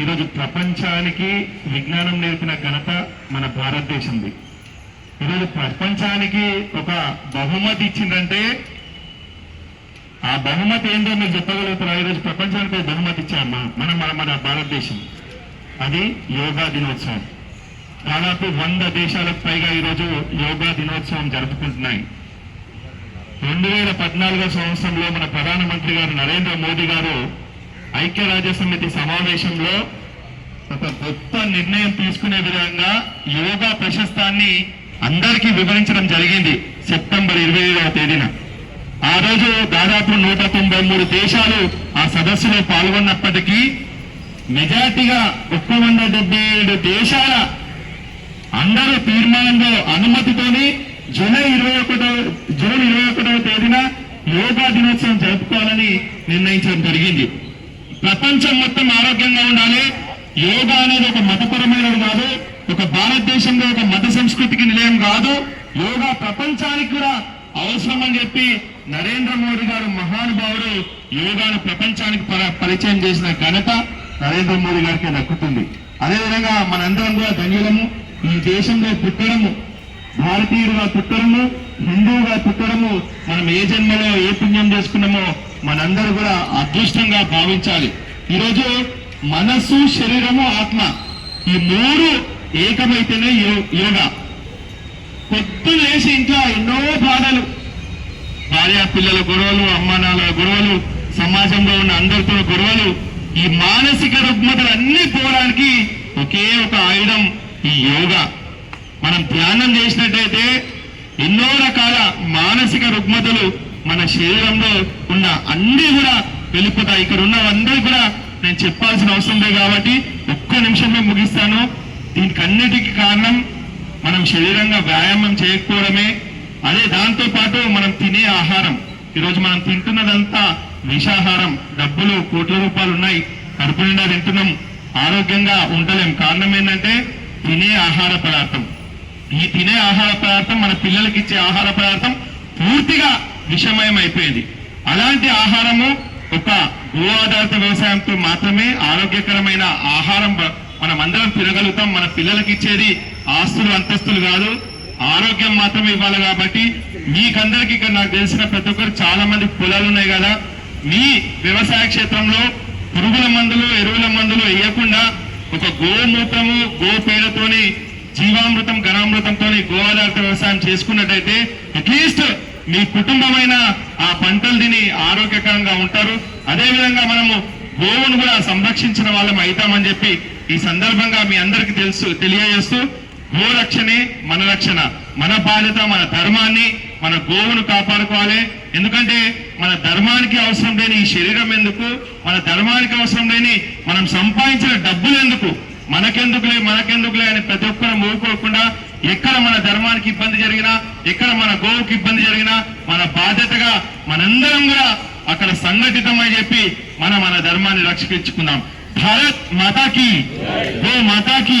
ఈరోజు ప్రపంచానికి విజ్ఞానం నేర్పిన ఘనత మన భారతదేశంది. ఈరోజు ప్రపంచానికి ఒక బహుమతి ఇచ్చిందంటే ఆ బహుమతి ఏంటో మీరు చెప్పగలుగుతారా? ఈరోజు ప్రపంచానికి ఒక బహుమతి ఇచ్చామా మన మన మన భారతదేశం. అది యోగా దినోత్సవం. దాదాపు వంద దేశాలకు పైగా ఈరోజు యోగా దినోత్సవం జరుపుకుంటున్నాయి. రెండు వేల పద్నాలుగో సంవత్సరంలో మన ప్రధానమంత్రి గారు నరేంద్ర మోదీ గారు ఐక్యరాజ్య సమితి సమావేశంలో ఒక గొప్ప నిర్ణయం తీసుకునే విధంగా యోగా ప్రశస్తాన్ని అందరికీ వివరించడం జరిగింది సెప్టెంబర్ ఇరవై ఏడవ తేదీన. ఆ రోజు దాదాపు నూట తొంభై మూడు దేశాలు ఆ సదస్సులో పాల్గొన్నప్పటికీ మెజార్టీగా ఒక్క వంద డెబ్బై ఏడు దేశాల అందరూ తీర్మానంలో అనుమతితోని జూలై ఇరవై ఒకటో జూన్ ఇరవై ఒకటవ తేదీన యోగా దినోత్సవం జరుపుకోవాలని నిర్ణయించడం జరిగింది. ప్రపంచం మొత్తం ఆరోగ్యంగా ఉండాలి. యోగా అనేది ఒక మతపరమైనది కాదు. ఒక భారతదేశంలో ఒక మత సంస్కృతికి నిలయం కాదు. యోగా ప్రపంచానికి కూడా అవసరం అని చెప్పి నరేంద్ర మోడీ గారు మహానుభావుడు యోగాను ప్రపంచానికి పరిచయం చేసిన ఘనత నరేంద్ర మోడీ గారికి దక్కుతుంది. అదేవిధంగా మనందరం కూడా ధన్యులము. ఈ దేశంలో పుట్టడము భారతీయుడుగా పుట్టడము హిందువుగా పుట్టడము మనం ఏ జన్మలో ఏ పుణ్యం చేసుకున్నామో మనందరూ కూడా అదృష్టంగా భావించాలి. ఈరోజు మనస్సు శరీరము ఆత్మ ఈ మూడు ఏకమైతేనే యో- యోగా పొద్దున లేచి ఇంట్లో ఎన్నో బాధలు. భార్య పిల్లల గొడవలు అమ్మా నాన్నల గొడవలు సమాజంలో ఉన్న అందరితో గొడవలు ఈ మానసిక రుగ్మతలు అన్ని పోవడానికి ఒకే ఒక ఆయుధం ఈ యోగా. మనం ధ్యానం చేసినట్టయితే ఎన్నో రకాల మానసిక రుగ్మతలు మన శరీరంలో ఉన్న అన్ని కూడా వెళ్ళిపోతాయి. ఇక్కడ ఉన్నవన్నీ కూడా నేను చెప్పాల్సిన అవసరం లేదు కాబట్టి ఒక్క నిమిషమే ముగిస్తాను. దీనికి అన్నిటికీ కారణం మనం శరీరంగా వ్యాయామం చేయకపోవడమే. అదే దాంతో పాటు మనం తినే ఆహారం. ఈరోజు మనం తింటున్నదంతా విషాహారం. డబ్బులు కోట్ల రూపాయలు ఉన్నాయి. కడుపు నిండా తింటున్నాం. ఆరోగ్యంగా ఉండలేం. కారణం ఏంటంటే తినే ఆహార పదార్థం. ఈ తినే ఆహార పదార్థం మన పిల్లలకి ఇచ్చే ఆహార పదార్థం పూర్తిగా విషమయం అయిపోయింది అలాంటి ఆహారము ఒక గో ఆధారిత వ్యవసాయంతో మాత్రమే ఆరోగ్యకరమైన ఆహారం మనం అందరం తినగలుగుతాం. మన పిల్లలకి ఇచ్చేది ఆస్తులు అంతస్తులు కాదు. ఆరోగ్యం మాత్రమే ఇవ్వాలి కాబట్టి మీకందరికి ఇక్కడ నాకు తెలిసిన ప్రతి ఒక్కరు చాలా మంది పొలాలు ఉన్నాయి కదా. మీ వ్యవసాయ క్షేత్రంలో పురుగుల మందులు ఎరువుల మందులు వేయకుండా ఒక గోమూత్రము గో పేడతోని జీవామృతం ఘనామృతంతో గో ఆధారిత వ్యవసాయం చేసుకున్నట్టయితే అట్లీస్ట్ మీ కుటుంబమైన ఆ పంటలు తిని ఆరోగ్యకరంగా ఉంటారు. అదే విధంగా మనము గోవును కూడా సంరక్షించిన వాళ్ళం అవుతామని చెప్పి ఈ సందర్భంగా మీ అందరికి తెలుసు తెలియజేస్తూ గో రక్షణే మన రక్షణ. మన బాధ్యత మన ధర్మాన్ని మన గోవును కాపాడుకోవాలి. ఎందుకంటే మన ధర్మానికి అవసరం లేని ఈ శరీరం ఎందుకు? మన ధర్మానికి అవసరం లేని మనం సంపాదించిన డబ్బులు ఎందుకు? మనకెందుకులే మనకెందుకులే అని ప్రతి ఒక్కరు మూకోకుండా ఎక్కడ మన ధర్మానికి ఇబ్బంది జరిగినా ఎక్కడ మన గోవుకి ఇబ్బంది జరిగినా మన బాధ్యతగా మనందరం కూడా అక్కడ సంఘటితమై చెప్పి మనం మన ధర్మాన్ని రక్షించుకుందాం. భారత్ మాతాకి గో మాతాకి.